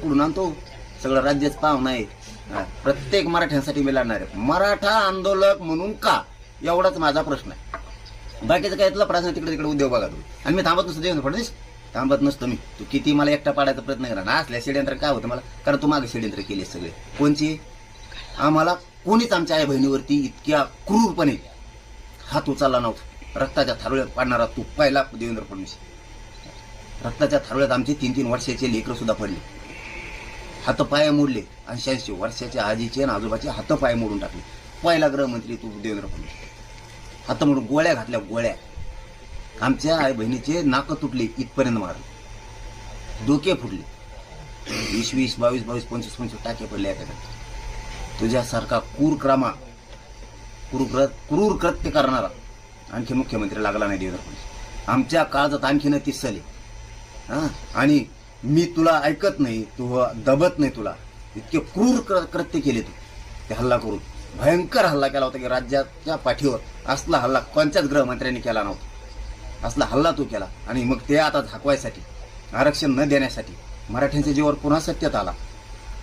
कुठून आणतो. सगळं राज्यच पाहुणा नाही प्रत्येक मराठ्यांसाठी मी लढणार आहे. मराठा आंदोलक म्हणून का? एवढाच माझा प्रश्न आहे. बाकीचं काय तुला प्रश्न तिकडे तिकडे उद्योग बघा तू आणि मी थांबत नसतो देवेंद्र फडणवीस थांबत नसतो मी. तू किती मला एकटा पाडायचा प्रयत्न करा ना असल्या षडयंत्र काय होतं मला? कारण तू मागे षडयंत्र केले सगळे. कोणची? आम्हाला कोणीच आमच्या आई बहिणीवरती इतक्या क्रूरपणे हात उचलला नव्हता. रक्ताच्या थारोळ्यात पाडणारा तू पहिला देवेंद्र फडणवीस. रक्ताच्या थारोळ्यात आमचे तीन तीन वर्षाचे लेकरं सुद्धा पडले. हातपाय मोडले मोडले ऐंशी वर्षाच्या आजीचे आणि आजोबाचे हातपाय मोडून टाकले. पहिला गृहमंत्री तू देवेंद्र फडणवीस. हात मोडून गोळ्या घातल्या गोळ्या. आमच्या आई बहिणीचे नाक तुटले इथपर्यंत मारले. डोके फुटले. वीस वीस बावीस बावीस पंचवीस पंचवीस टाके पडले एखाद्या तुझ्यासारखा क्रूर क्रमा क्रूर क्रूर कृत्य करणारा आणखी मुख्यमंत्री लागला नाही देवेंद्र फडणवीस. आमच्या काळजात आणखीन तिसले हां? आणि मी तुला ऐकत नाही तू दबत नाही तुला. इतके क्रूर कृत्य केले तू. ते हल्ला करून. भयंकर हल्ला केला होता की राज्याच्या पाठीवर असला हल्ला कोणत्याच गृहमंत्र्यांनी केला नव्हता. असला हल्ला तू केला. आणि मग ते आता झाकवायसाठी आरक्षण न देण्यासाठी मराठ्यांच्या जीवावर पुन्हा सत्यात आला.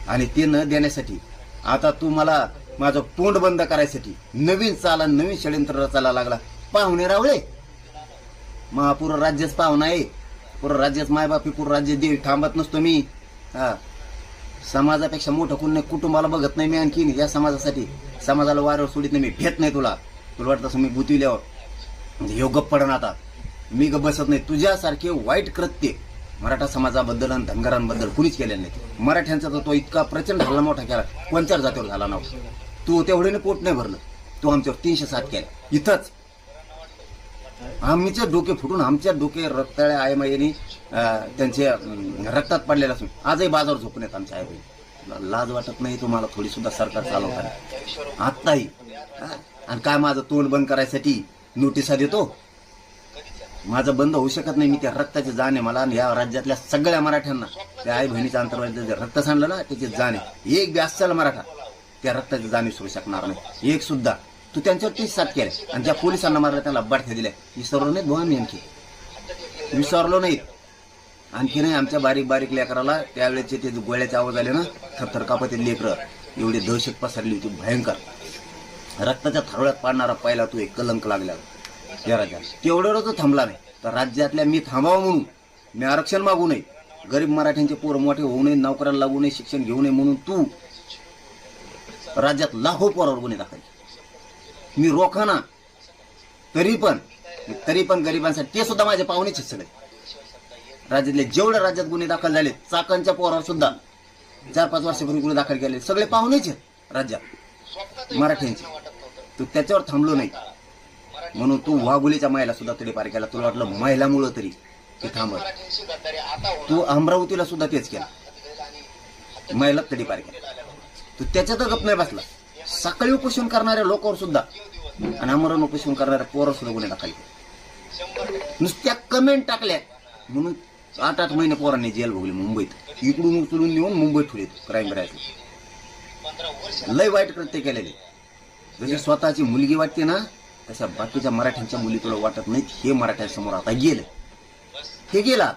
आणि ते न देण्यासाठी आता तू मला माझं तोंड बंद करायसाठी नवीन चाला नवीन षडयंत्र रचायला लागला. पाहुणे रावळे! महापूर राज्यच पाहुणा आहे. पूर्ण राज्यात मायबापी पूर्ण राज्य देव थांबत नसतो मी. हा. समाजापेक्षा मोठं कोण नाही कुटुंबाला बघत नाही मी आणखीन या समाजासाठी समाजाला वाऱ्यावर सोडित नाही मी भेट नाही तुला. तुला वाटतं असं मी बुतविल्यावर म्हणजे ह्यो गप्प पडण आता. मी ग बसत नाही. तुझ्यासारखे वाईट कृत्य मराठा समाजाबद्दल आणि धनगरांबद्दल कुणीच केलेलं नाही. मराठ्यांचा तर तो इतका प्रचंड हल्ला मोठा केला. कोणत्याच जातीवर झाला नाव? तू तेवढ्याने पोट नाही भरलं. तू आमच्यावर तीनशे सात केला इथंच. आम्हीच्या डोके फुटून आमच्या डोके रक्ताळ्या आईमाईनी त्यांचे रक्तात पडलेले असून आजही बाजार झोपून येत आमच्या आई लाज वाटत नाही तुम्हाला थोडी सुद्धा सरकार चालवताना आत्ताही आणि काय माझं तोंड बंद करायसाठी नोटिसा देतो? माझं बंद होऊ शकत नाही मी त्या रक्ताचे जाणे मला आणि या राज्यातल्या सगळ्या मराठ्यांना त्या आई बहिणीच्या अंतर्वाद जे रक्त सांडलं ना त्याचे जाणे एक बी असेल मराठा त्या रक्ताचे जाणे सोडू शकणार नाही. एक सुद्धा तू त्यांच्यावर तीस सात केले आणि ज्या पोलिसांना मारलं त्यांना बाठ्या दिल्या. विसरलो नाहीत भाऊ नेमकी. विसरलो नाहीत. आणखी नाही आमच्या बारीक बारीक लेकराला त्यावेळेचे ते गोळ्याचे आवाज आले ना थरथर कापते लेकरं. एवढी दहशत पसरली होती भयंकर. रक्ताच्या थरोळ्यात पाडणारा पहिला तू एक कलंक लागला. या राज्यात. तेवढ्यावर तो थांबला नाही. तर राज्यातल्या मी थांबावं म्हणून. मी आरक्षण मागू नये. गरीब मराठ्यांचे पोरं मोठे होऊ नये नोकऱ्याला लागू नये शिक्षण घेऊ नये म्हणून तू राज्यात लाखो पोरावर गुन्हे दाखल मी रोखाना तरी पण तरी पण गरिबांसाठी ते सुद्धा माझे पाहुणेच सगळे. राज्यातले जेवढे राज्यात गुन्हे दाखल झाले चाकणच्या पोरावर सुद्धा चार पाच वर्षापूर्वी गुन्हे दाखल केले. सगळे पाहुणेच आहेत राज्यात मराठ्यांचे. तू त्याच्यावर थांबलो नाही. म्हणून तू वाघुलीच्या महिला सुद्धा तडीपार केला. तुला वाटलं महिलामुळं तरी ते थांबत तू अमरावतीला सुद्धा तेच केला. महिला तडीपार केला. तू त्याच्यात गप नाही बसला. सकाळी उपोषण करणाऱ्या लोकांवर सुद्धा आणि आमरण उपोषण करणाऱ्या पोरावर सुद्धा गुन्हे दाखल नुसत्या कमेंट टाकल्या. म्हणून आठ आठ महिने पोरांनी जेल भोगली मुंबईत. इकडून उचलून नेऊन मुंबईत ठेवले क्राईम ब्रँच लय वाईट कृत्य केलेले. जशी स्वतःची मुलगी वाटते ना तशा बाकीच्या मराठ्यांच्या मुली तुला वाटत नाहीत हे मराठ्यांसमोर आता गेलं. हे गेला.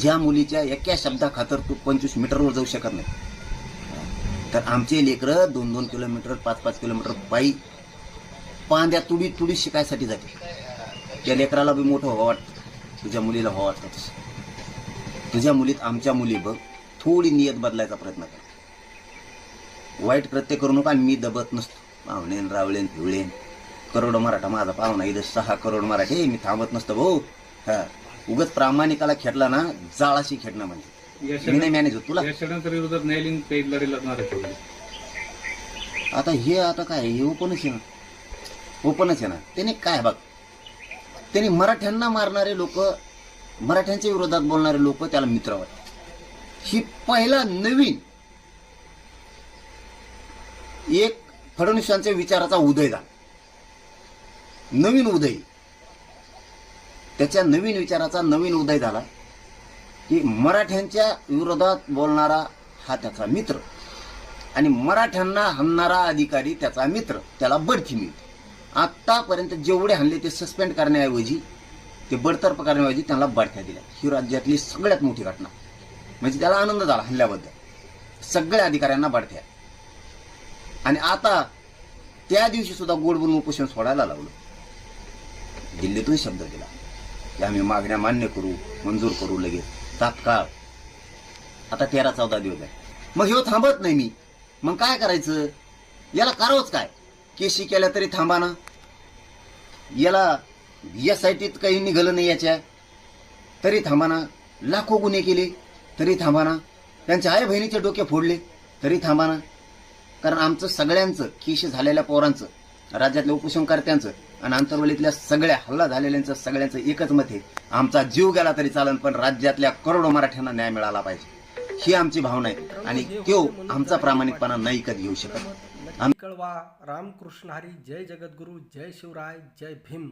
ज्या मुलीच्या एका शब्दा खातर तू पंचवीस मीटरवर जाऊ शकत नाही. तर आमचे लेकरं दोन दोन किलोमीटर पाच पाच किलोमीटर पायी पांद्या तुडी तुडी शिकायसाठी जाते. त्या लेकराला बी मोठं व्हावं वाटतं. तुझ्या मुलीला व्हावं वाटतं तसं. तुझ्या मुलीत आमच्या मुली बघ थोडी नियत बदलायचा प्रयत्न कर. वाईट कृत्य करू नका मी दबत नसतो. पाहुणेन रावळेन फिवळेन करोड मराठा माझा पाहुणा इथं सहा करोड मराठे मी थांबत नसतो भाऊ. हा उगत प्रामाणिकाला खेटला ना जाळाशी खेळणं म्हणजे. मी नाही मॅनेज होत तुला? षडयंत्र- या षडयंत्र विरोधात न्यायालयीन लढाई आहे. आता हे आता काय हे ओपनच आहे ना? ओपनच आहे ना? त्याने काय बघ त्याने मराठ्यांना मारणारे लोक मराठ्यांच्या विरोधात बोलणारे लोक त्याला मित्र वाटतात. ही पहिला नवीन एक फडणवीसांच्या विचाराचा उदय झाला. नवीन उदय. त्याच्या नवीन विचाराचा नवीन उदय झाला. की मराठ्यांच्या विरोधात बोलणारा हा त्याचा मित्र. आणि मराठ्यांना हाणणारा अधिकारी त्याचा मित्र. त्याला बढती मिळते. आत्तापर्यंत जेवढे हल्ले ते सस्पेंड करण्याऐवजी ते बडतर्फ करण्याऐवजी त्यांना बढत्या दिल्या. ही राज्यातली सगळ्यात मोठी घटना. म्हणजे त्याला आनंद झाला हल्ल्याबद्दल. सगळ्या अधिकाऱ्यांना बढत्या. आणि आता त्या दिवशी सुद्धा गोड उपोषण सोडायला लावलं दिल्लीतून शब्द दिला. की आम्ही मागण्या मान्य करू मंजूर करू लगेच. तात्काळ. आता तेरा चौदा दिवस आहे. मग ह्यो थांबत नाही मी. मग काय करायचं? याला करावंच काय? केशी केल्या तरी थांबा ना. याला एस आय टीत काही निघालं नाही याच्या. तरी थांबा ना. लाखो गुन्हे केले तरी थांबा ना. त्यांच्या आई बहिणीचे डोके फोडले तरी थांबा ना. कारण आमचं सगळ्यांचं केशी झालेल्या पोरांचं राज्यातल्या उपोषणकर्त्यांचं आणि आंतरवलीतल्या सगळ्या हल्ला झालेल्यांचं सगळ्यांचं एकच मत आहे. आमचा जीव गेला तरी चालन पण राज्यातल्या करोडो मराठ्यांना न्याय मिळाला पाहिजे. ही आमची भावना आहे आणि तो आमचा प्रामाणिकपणा नाही कधी घेऊ शकत. कळवा रामकृष्ण हरी जय जगद्गुरु जय शिवराय जय भीम.